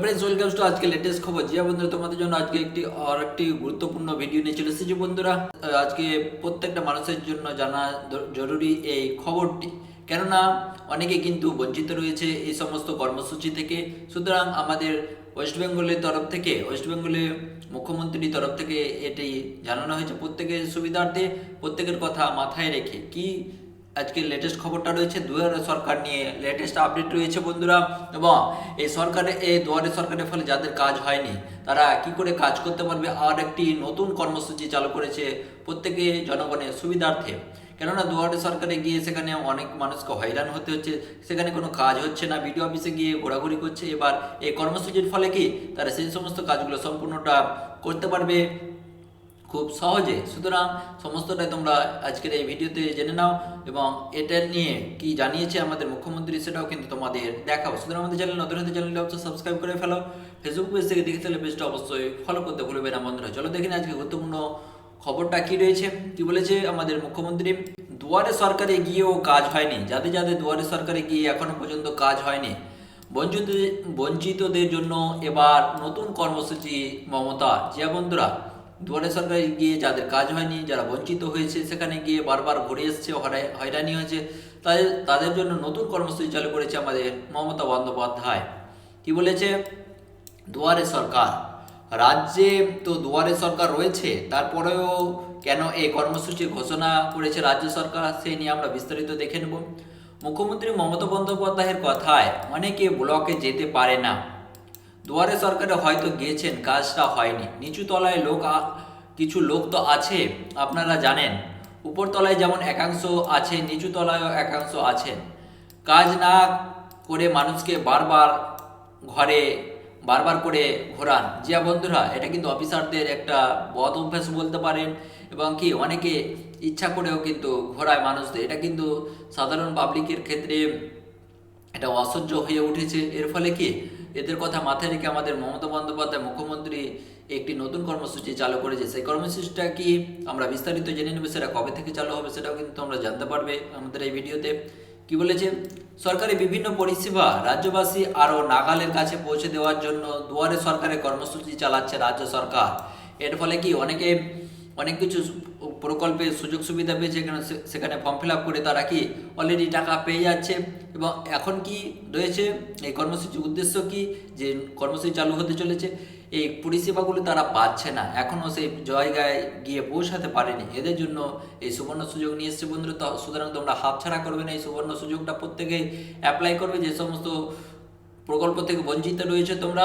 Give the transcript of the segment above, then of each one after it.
Friends welcome to আজকে latest খবর। জিয়া বন্ধুরা, তোমাদের জন্য আজকে একটি, আর একটি গুরুত্বপূর্ণ ভিডিও নিয়ে চলে এসেছি বন্ধুরা। আজকে প্রত্যেকটা মানুষের জন্য জানা জরুরি এই খবরটি। কেননা, অনেকে কিন্তু বঞ্চিত রয়েছে এই সমস্ত কর্মসূচি থেকে। সুতরাং আমাদের ওয়েস্ট বেঙ্গলের তরফ থেকে ওয়েস্ট বেঙ্গলের মুখ্যমন্ত্রীর তরফ থেকে এটি জানানো হয়েছে প্রত্যেকের সুবিধার্থে, প্রত্যেকের কথা মাথায় রেখে। কি আজকের লেটেস্ট খবরটা রয়েছে, দুয়ারে সরকার নিয়ে লেটেস্ট আপডেট রয়েছে বন্ধুরা। এবং এই সরকারে, এই দুয়ারে সরকারের ফলে যাদের কাজ হয়নি, তারা কি করে কাজ করতে পারবে? আর একটি নতুন কর্মসূচি চালু করেছে প্রত্যেকে জনগণের সুবিধার্থে। কেননা, দুয়ারে সরকারে গিয়ে সেখানে অনেক মানুষকে হয়রান হতে হচ্ছে, সেখানে কোনো কাজ হচ্ছে না, বিডিও অফিসে গিয়ে ঘোরাঘুরি করছে। এবার এই কর্মসূচির ফলে কি? তারা সেই সমস্ত কাজগুলো সম্পূর্ণটা করতে পারবে। খুব সহজে। সুতরাং সমস্তটাই তোমরা আজকের এই ভিডিওতে জেনে নাও এবং এটা নিয়ে কি জানিয়েছে আমাদের মুখ্যমন্ত্রী সেটাও কিন্তু তোমাদের দেখাও। সুতরাং আমাদের চ্যানেল নতুন হতে চ্যানেলটা অবশ্যই সাবস্ক্রাইব করে ফেলো। ফেসবুক পেজ থেকে দেখে তাহলে পেজটা অবশ্যই ফলো করতে ভুলবে না বন্ধুরা। চলো দেখে আজকে গুরুত্বপূর্ণ খবরটা কি রয়েছে। কি বলেছে আমাদের মুখ্যমন্ত্রী? দুয়ারে সরকারে গিয়েও কাজ হয়নি। যাদের যাদের দুয়ারে সরকারে গিয়ে এখনও পর্যন্ত কাজ হয়নি। বঞ্চিত বঞ্চিতদের জন্য এবার নতুন কর্মসূচি মমতা জিয়া বন্ধুরা দুয়ারে সরকারে গিয়ে যাদের কাজ হয়নি, যারা বঞ্চিত হয়েছে, সেখানে গিয়ে বারবার ঘুরে এসছে হয়রানি হয়েছে। তাদের তাদের জন্য নতুন কর্মসূচি চালু করেছে আমাদের মমতা বন্দ্যোপাধ্যায়। কি বলেছে? দুয়ারে সরকার। রাজ্যে তো দুয়ারে সরকার রয়েছে, তারপরেও কেন এই কর্মসূচি ঘোষণা করেছে রাজ্য সরকার সেই নিয়ে আমরা বিস্তারিত দেখে নেব। মুখ্যমন্ত্রী মমতা বন্দ্যোপাধ্যায়ের কথায় অনেকে ব্লকে যেতে পারে না। দুয়ারে সরকারে হয়তো গিয়েছেন, কাজটা হয়নি। নিচু তলায় লোক কিছু লোক তো আছে, আপনারা জানেন। উপর তলায় যেমন একাংশ আছে, নিচু তলায়ও একাংশ আছেন। কাজ না করে মানুষকে বারবার ঘরে, বারবার করে ঘোরান। জিয়া বন্ধুরা, এটা কিন্তু অফিসারদের একটা বদ অভ্যাস বলতে পারেন, এবং কি অনেকে ইচ্ছা করেও কিন্তু ঘোরায় মানুষদের। এটা কিন্তু সাধারণ পাবলিকের ক্ষেত্রে এটা অসহ্য হয়ে উঠেছে। এর ফলে কি? এদের কথা মাথায় রেখে আমাদের মমতা বন্দ্যোপাধ্যায় মুখ্যমন্ত্রী একটি নতুন কর্মসূচি চালু করেছে। সেই কর্মসূচিটা কি আমরা বিস্তারিত জেনে নেব? সেটা কবে থেকে চালু হবে সেটাও কিন্তু আমরা জানতে পারবে আমাদের এই ভিডিওতে। কি বলেছে? সরকারি বিভিন্ন পরিষেবা রাজ্যবাসী আরও নাগালের কাছে পৌঁছে দেওয়ার জন্য দুয়ারে সরকারের কর্মসূচি চালাচ্ছে রাজ্য সরকার। এর ফলে কি অনেকে অনেক কিছু প্রকল্পে সুযোগ সুবিধা পেয়েছে, কেন সেখানে ফর্ম ফিল করে তারা কি অলরেডি টাকা পেয়ে যাচ্ছে? এবং এখন কি রয়েছে? এই কর্মসূচির উদ্দেশ্য কি? যে কর্মসূচি চালু হতে চলেছে, এই পরিষেবাগুলো তারা পাচ্ছে না। এখনও সেই জায়গায় গিয়ে পৌঁছাতে পারেনি। এদের জন্য এই সুবর্ণ সুযোগ নিয়ে এসছে বন্ধুরা। তো সুতরাং তোমরা হাতছাড়া করবে না এই সুবর্ণ সুযোগটা প্রত্যেকেই অ্যাপ্লাই করবে। যে সমস্ত প্রকল্প থেকে বঞ্চিত রয়েছে তোমরা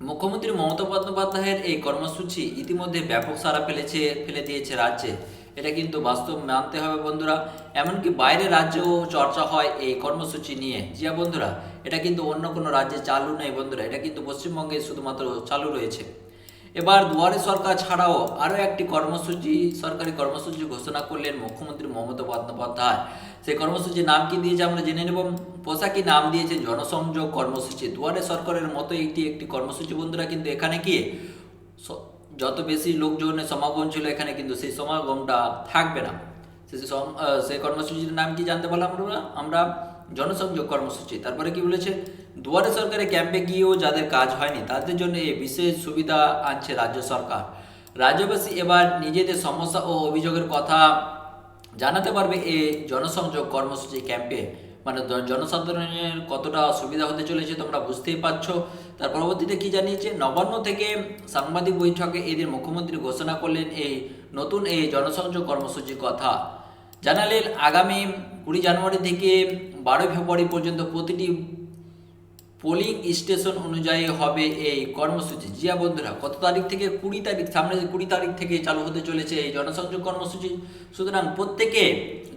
মুখ্যমন্ত্রী মমতা বন্দ্যোপাধ্যায়ের এই কর্মসূচি ইতিমধ্যে ব্যাপক সারা ফেলেছে, ফেলে দিয়েছে রাজ্যে। এটা কিন্তু বাস্তব মানতে হবে বন্ধুরা। এমনকি বাইরে রাজ্যেও চর্চা হয় এই কর্মসূচি নিয়ে। জিয়া বন্ধুরা, এটা কিন্তু অন্য কোনো রাজ্যে চালু নেই বন্ধুরা। এটা কিন্তু পশ্চিমবঙ্গে শুধুমাত্র চালু রয়েছে। এবার দুয়ারে সরকার ছাড়াও আরও একটি কর্মসূচি, সরকারি কর্মসূচি ঘোষণা করলেন মুখ্যমন্ত্রী মমতা বন্দ্যোপাধ্যায়। সেই কর্মসূচির নাম কি দিয়েছে আমরা জেনে নেব। পোশাকি নাম দিয়েছে জনসংযোগ কর্মসূচি। দুয়ারে সরকারের মতো একটি একটি কর্মসূচি। বন্ধুরা, কিন্তু এখানে কি? যত বেশি লোকজনের সমাগম ছিল এখানে কিন্তু সেই সমাগমটা থাকবে না। সেই কর্মসূচির নাম কি জানতে পারলাম আমরা? আমরা জনসংযোগ কর্মসূচি। তারপরে কি বলেছে? দুয়ারে সরকারের ক্যাম্পে গিয়েও যাদের কাজ হয়নি, তাদের জন্য এই বিশেষ সুবিধা আনছে রাজ্য সরকার। রাজ্যবাসী এবার নিজেদের সমস্যা ও অভিযোগের কথা জানাতে পারবে এই জনসংযোগ কর্মসূচি ক্যাম্পে। মানে জনসাধারণের কতটা সুবিধা হতে চলেছে তোমরা বুঝতেই পারছ। তার পরবর্তীতে কি জানিয়েছে? নবান্ন থেকে সাংবাদিক বৈঠকে এদের মুখ্যমন্ত্রী ঘোষণা করলেন এই নতুন এই জনসংযোগ কর্মসূচির কথা। জানালেন আগামী কুড়ি জানুয়ারি থেকে বারোই ফেব্রুয়ারি পর্যন্ত প্রতিটি পোলিং স্টেশন অনুযায়ী হবে এই কর্মসূচি। জিয়া বন্ধুরা, কত তারিখ থেকে? কুড়ি তারিখ, সামনে কুড়ি তারিখ থেকে চালু হতে চলেছে এই জনসংযোগ কর্মসূচি। সুতরাং প্রত্যেকে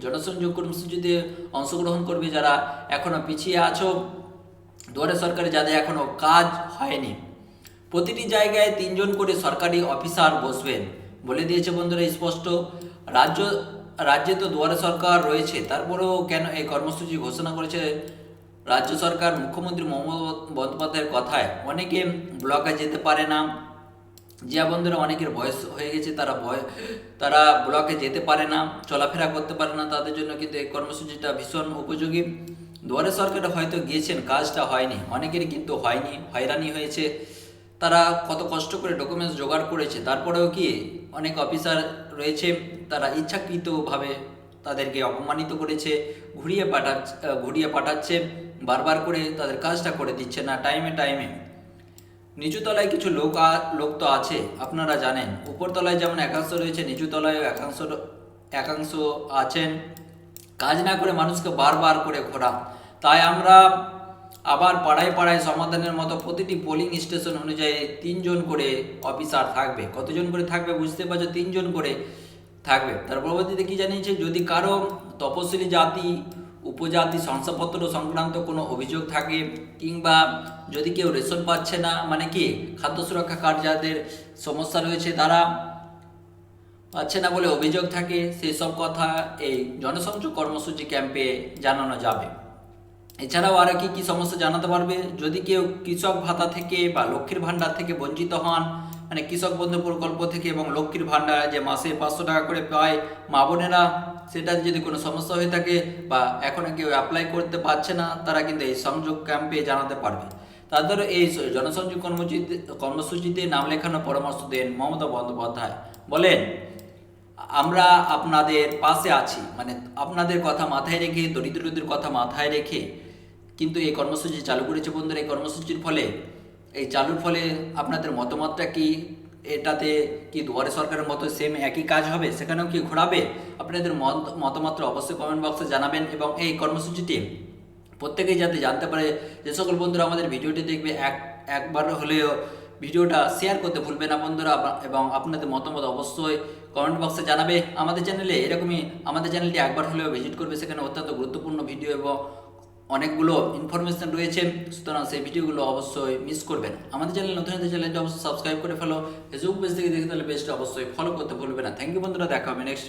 জনসংযোগ কর্মসূচিতে অংশগ্রহণ করবে যারা এখনও পিছিয়ে আছো। দুয়ারে সরকারে যাদের এখনও কাজ হয়নি। প্রতিটি জায়গায় তিনজন করে সরকারি অফিসার বসবেন বলে দিয়েছে বন্ধুরা স্পষ্ট। রাজ্য, রাজ্যে তো দুয়ারে সরকার রয়েছে, তারপরেও কেন এই কর্মসূচি ঘোষণা করেছে রাজ্য সরকার, মুখ্যমন্ত্রী মমতা বন্দ্যোপাধ্যায়ের কথায় অনেকে ব্লকে যেতে পারে না। জিয়া বন্ধুরা অনেকের বয়স হয়ে গেছে, তারা বয় তারা ব্লকে যেতে পারে না, চলাফেরা করতে পারে না, তাদের জন্য কিন্তু এই কর্মসূচিটা ভীষণ উপযোগী। দুয়ারে সরকারে হয়তো গিয়েছেন, কাজটা হয়নি অনেকেরই কিন্তু হয়নি, হয়রানি হয়েছে। তারা কত কষ্ট করে ডকুমেন্টস জোগাড় করেছে, তারপরেও কি অনেক অফিসার রয়েছে, তারা ইচ্ছাকৃতভাবে তাদেরকে অপমানিত করেছে, ঘুরিয়ে পাঠাচ্ছে ঘুরিয়ে পাঠাচ্ছে, বারবার করে তাদের কাজটা করে দিচ্ছে না টাইমে টাইমে নিচু তলায় কিছু লোক লোক তো আছে, আপনারা জানেন। উপরতলায় যেমন একাংশ রয়েছে নিচু তলায় একাংশ একাংশ আছেন। কাজ না করে মানুষকে বারবার করে ঘোরা। তাই আমরা আবার পাড়ায় পাড়ায় সমাধানের মতো প্রতিটি পোলিং স্টেশন অনুযায়ী তিনজন করে অফিসার থাকবে। কতজন করে থাকবে বুঝতে পারছ? তিনজন করে থাকবে। তার পরবর্তীতে কি জানিয়েছে? যদি কারও তপশিলি জাতি, উপজাতি, শংসাপত্র সংক্রান্ত কোনো অভিযোগ থাকে কিংবা যদি কেউ রেশন পাচ্ছে না মানে কি খাদ্য সুরক্ষা কার্ড যাদের সমস্যা রয়েছে তারা পাচ্ছে না বলে অভিযোগ থাকে সেই সব কথা এই জনসংযোগ কর্মসূচি ক্যাম্পে জানানো যাবে। এছাড়াও আরও কি কি সমস্যা জানাতে পারবে? যদি কেউ কৃষক ভাতা থেকে বা লক্ষ্মীর ভাণ্ডার থেকে বঞ্চিত হন মানে কৃষক বন্ধু প্রকল্প থেকে এবং লক্ষ্মীর ভাণ্ডার যে মাসে পাঁচশো টাকা করে পায় মা বোনেরা, সেটা যদি কোনো সমস্যা হয়ে থাকে বা এখনও কেউ অ্যাপ্লাই করতে পারছে না, তারা কিন্তু এই সংযোগ ক্যাম্পে জানাতে পারবে। তাদের এই জনসংযোগ কর্মসূচিতে কর্মসূচিতে নাম লেখানোর পরামর্শ দেন মমতা বন্দ্যোপাধ্যায়। বলেন, আমরা আপনাদের পাশে আছি মানে আপনাদের কথা মাথায় রেখে, দরিদ্রদের কথা মাথায় রেখে কিন্তু এই কর্মসূচি চালু করেছে বন্ধুরা, এই কর্মসূচির ফলে এই চালুর ফলে আপনাদের মতামতটা কি? এটাতে কি দুয়ারে সরকারের মতো সেম একই কাজ হবে? সেখানেও কি ঘোরাবে? আপনাদের মত, মতামতটা অবশ্যই কমেন্ট বক্সে জানাবেন এবং এই কর্মসূচিটি প্রত্যেকেই যাতে জানতে পারে যে সকল বন্ধুরা আমাদের ভিডিওটি দেখবে, এক, একবার হলেও ভিডিওটা শেয়ার করতে ভুলবে না বন্ধুরা এবং আপনাদের মতামত অবশ্যই কমেন্ট বক্সে জানাবে। আমাদের চ্যানেলে এরকমই, আমাদের চ্যানেলটি একবার হলেও ভিজিট করবে। সেখানে অত্যন্ত গুরুত্বপূর্ণ ভিডিও এবং অনেকগুলো ইনফরমেশন রয়েছে, সুতরাং সেই ভিডিওগুলো অবশ্যই মিস করবেন। আমাদের চ্যানেল নতুন হতে চ্যানেলটি অবশ্যই সাবস্ক্রাইব করে ফেলো। ফেসবুক পেজ থেকে দেখে তাহলে পেজটা অবশ্যই ফলো করতে ভুলবে না। থ্যাংক ইউ বন্ধুরা, দেখা হবে নেক্সট